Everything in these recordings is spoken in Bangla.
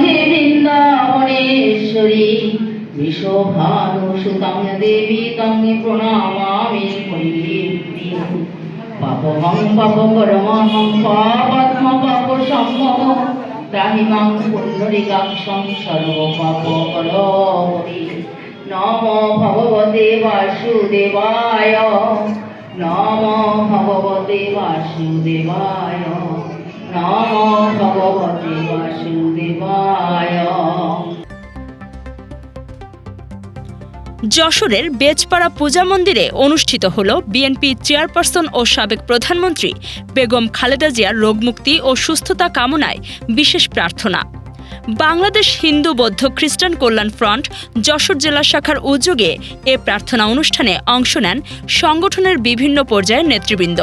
হে বৃন্দাবনেশ্বরী বিশ্বভানুসুতং দেবী তং প্রণামামি হরিপ্রিয় পাপহং পাপকরমহং পাপাত্ম পাপ সম্ভব। ত্রাহিমাং পুণ্ডরিকাক্ষং সর্ব পাপ হরি নম ভগবতে বাসুদেবায়। নম ভগবতে বাসুদেবায়। যশোরের বেজপাড়া পূজা মন্দিরে অনুষ্ঠিত হল বিএনপি চেয়ারপারসন ও সাবেক প্রধানমন্ত্রী বেগম খালেদা জিয়ার রোগমুক্তি ও সুস্থতা কামনায় বিশেষ প্রার্থনা। বাংলাদেশ হিন্দু বৌদ্ধ খ্রিস্টান কল্যাণ ফ্রন্ট যশোর জেলা শাখার উদ্যোগে এ প্রার্থনা অনুষ্ঠানে অংশ নেন সংগঠনের বিভিন্ন পর্যায়ের নেতৃবৃন্দ।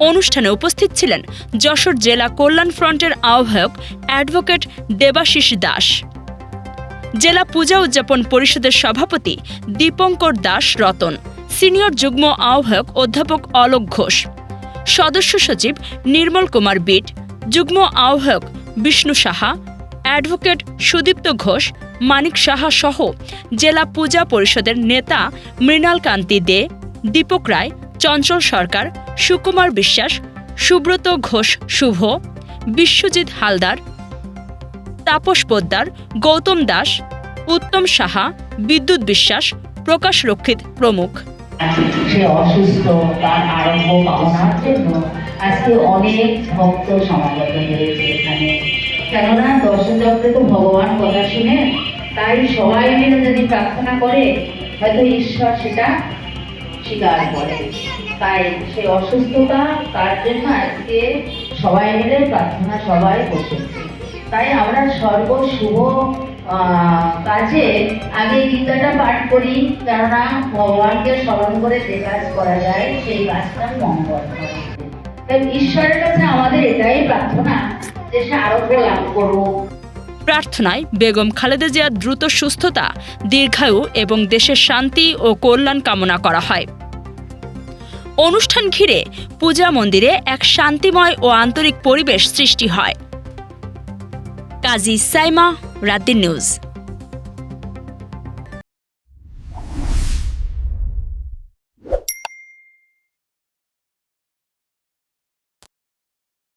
অনুষ্ঠানে উপস্থিত ছিলেন যশোর জেলা কল্যাণ ফ্রন্টের আহ্বায়ক অ্যাডভোকেট দেবাশিস দাস। জেলা পূজা উদযাপন পরিষদের সভাপতি দীপঙ্কর দাস রতন, সিনিয়র যুগ্ম আহ্বায়ক অধ্যাপক অলোক ঘোষ, সদস্য সচিব নির্মল কুমার বিট, যুগ্ম আহ্বায়ক বিষ্ণু সাহা, অ্যাডভোকেট সুদীপ্ত ঘোষ, মানিক সাহা সহ জেলা পূজা পরিষদের নেতা মৃণাল কান্তি দে, দীপক রায়, চঞ্চল সরকার সুকুমার বিশ্বাস, সুব্রত ঘোষ শুভ, বিশ্বজিৎ হালদার, তাপস পোদ্দার, গৌতম দাস, উত্তম সাহা, বিদ্যুৎ বিশ্বাস, প্রকাশ রক্ষিত প্রমুখ। তো ভগবান কথা শুনে, তাই সবাই মিলে যদি প্রার্থনা করে, হয়তো ঈশ্বর সেটা স্বীকার করে। তাই সে অসুস্থতা, তার জন্য আজকে সবাই মিলে প্রার্থনা সবাই বসেছে তাই আমরা সর্ব শুভ কাজে আগে গীতাটা পাঠ করি, কেননা ভগবানকে স্মরণ করে যে কাজ করা যায়, সেই কাজটা মঙ্গল তাই ঈশ্বরের কাছে আমাদের এটাই প্রার্থনা যে সে আরোগ্য লাভ করুক। প্রার্থনায় বেগম খালেদা জিয়ার দ্রুত সুস্থতা, দীর্ঘায়ু এবং দেশের শান্তি ও কল্যাণ কামনা করা হয়। অনুষ্ঠান ঘিরে পূজা মন্দিরে এক শান্তিময় ও আন্তরিক পরিবেশ সৃষ্টি হয়। কাজী সাইমা রাদ্দিন নিউজ।